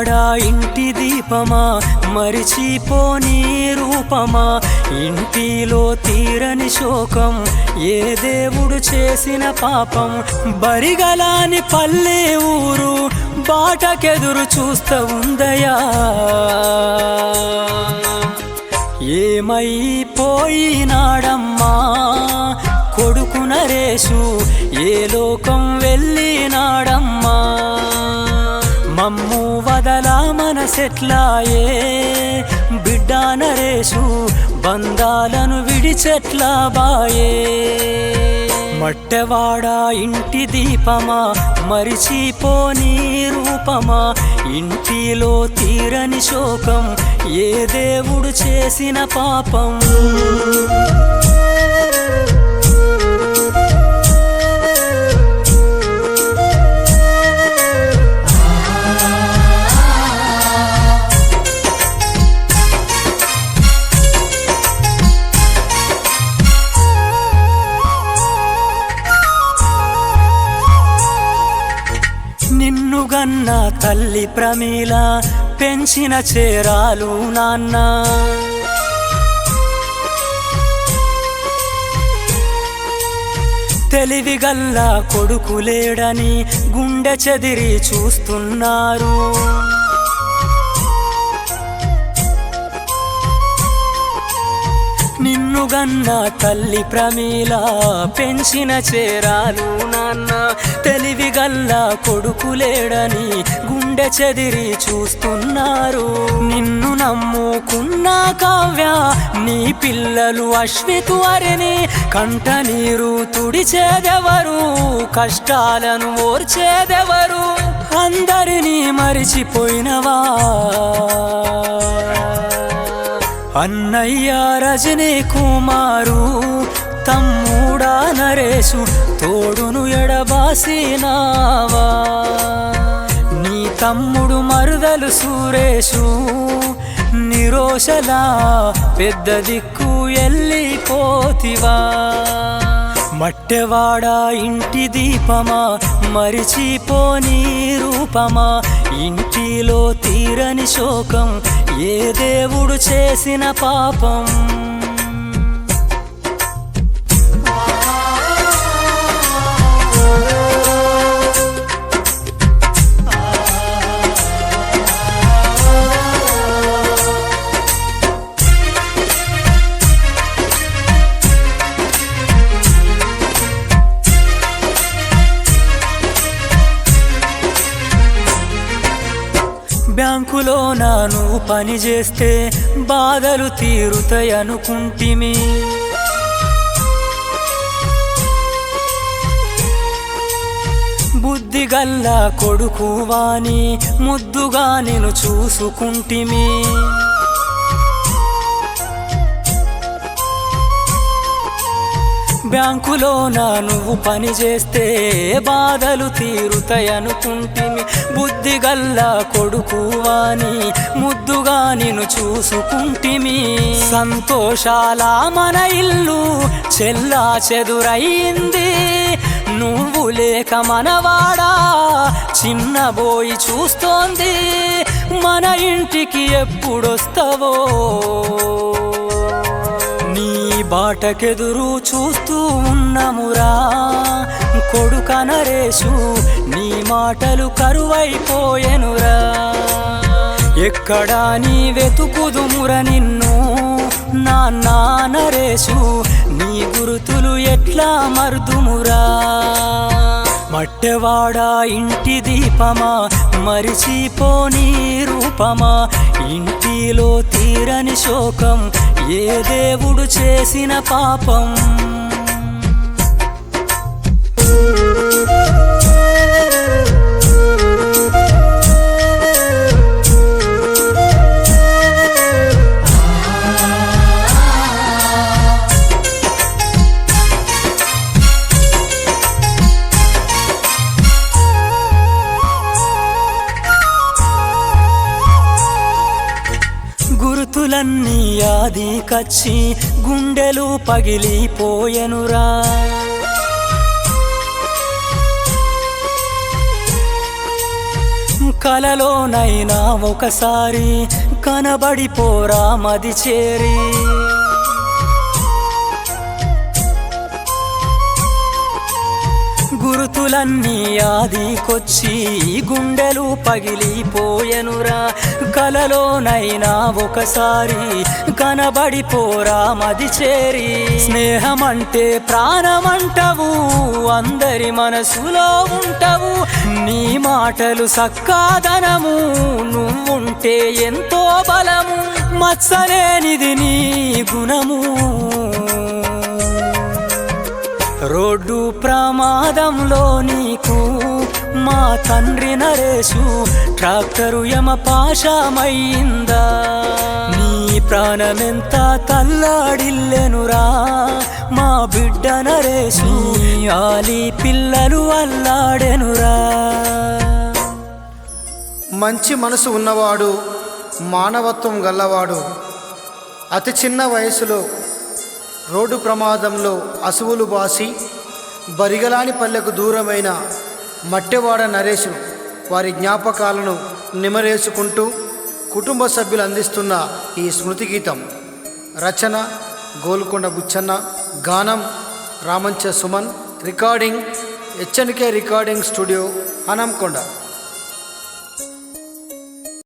వాడా ఇంటి దీపమా? మరిచిపోని రూపమా? ఇంటిలో తీరని శోకం ఏ దేవుడు చేసిన పాపం? బరిగలాని పల్లె ఊరు బాటకెదురు చూస్తూ ఉందయా? ఏమైపోయినాడమ్మా? కొడుకు నరేషు ఏ లోకం వెళ్ళినాడమ్మా? మమ్ము మన సెట్లాయే. బిడ్డ నరేసు బంధాలను విడిచెట్లా బాయే. మట్టెవాడా ఇంటి దీపమా మరిచిపోని రూపమా. ఇంటిలో తీరని శోకం ఏ దేవుడు చేసిన పాపం. నిన్ను తల్లి ప్రమీల పెంచిన చేరాలు నాన్న. తెలివిగల్లా కొడుకు లేడని గుండె చెదిరి చూస్తున్నారు. నిన్ను గన్న తల్లి ప్రమీల పెంచిన చేరాలు నాన్న. తెలివిగల్ల కొడుకులేడని గుండె చెదిరి చూస్తున్నారు. నిన్ను నమ్ముకున్న కావ్య నీ పిల్లలు అశ్వితు అరిని కంట నీరు తుడిచేదెవరు? కష్టాలను ఓర్చేదెవరు? అందరినీ మరిచిపోయినవా? అన్నయ్య రజనీ కుమారు తమ్ముడా నరేషు తోడును ఎడబాసినావా నీ తమ్ముడు మరుదలు సురేషు నిరోషలా పెద్ద దిక్కు ఎల్లిపోతివా. మట్టెవాడా ఇంటి దీపమా మరిచిపోని రూపమా? ఇంటిలో తీరని శోకం ఏ దేవుడు చేసిన పాపం? బ్యాంకులో నాను పని చేస్తే బాధలు తీరుతాయనుకుంటిమి. బుద్ధిగల్ల కొడుకు వాని ముద్దుగా నేను చూసుకుంటిమి. బ్యాంకులో నా నువ్వు పని చేస్తే బాధలు తీరుతాయనుకుంటిమి. బుద్ధిగల్లా కొడుకువాని ముద్దుగా నిన్ను చూసుకుంటిమి. సంతోషాల మన ఇల్లు చెల్లా చెదురయింది నువ్వు లేక మనవాడా చిన్నబోయి చూస్తోంది. మన ఇంటికి ఎప్పుడొస్తావో? బాటకెదురు చూస్తూ ఉన్నమురా. కొడుక నరేషు నీ మాటలు కరువైపోయెనురా. ఎక్కడా నీ వెతుకుదుముర నిన్ను? నాన్న నరేషు నీ గురుతులు ఎట్లా మర్దుమురా? మట్టెవాడా ఇంటి దీపమా? మరిచిపోని రూపమా? ఇంటిలో తీరని శోకం ఏ దేవుడు చేసిన పాపం గురుతులన్నీ ఆది కచ్చి గుండెలు పగిలిపోయెనురా. కలలోనైనా ఒకసారి కనబడిపోరా మది చేరి. గురుతులన్నీ ఆదికొచ్చి గుండెలు పగిలిపోయెనురా. కలలోనైనా ఒకసారి కనబడిపోరా మది చేరి స్నేహమంటే ప్రాణమంటవు అందరి మనసులో ఉంటావు. నీ మాటలు సక్కాదనము నువ్వుంటే ఎంతో బలము. మత్సలేనిది నీ గుణము. రోడ్డు ప్రమాదంలో నీకు మా తండ్రి నరేసు ట్రాక్టరు యమ పాశమయ్యిందా నీ ప్రాణమెంత తల్లాడిల్లెనురా మా బిడ్డ నరేసు ఆలి పిల్లలు అల్లాడెనురా. మంచి మనసు ఉన్నవాడు మానవత్వం గల్లవాడు అతి చిన్న వయసులో రోడ్డు ప్రమాదంలో అసువులు బాసి బరిగలాని పల్లెకు దూరమైన మట్టెవాడ నరేష్ వారి జ్ఞాపకాలను నిమరేసుకుంటూ కుటుంబ సభ్యులు అందిస్తున్న ఈ స్మృతి గీతం. రచన గోల్కొండ బుచ్చన్న గానం Ramancha Suman recording HNK recording studio Hanamkonda.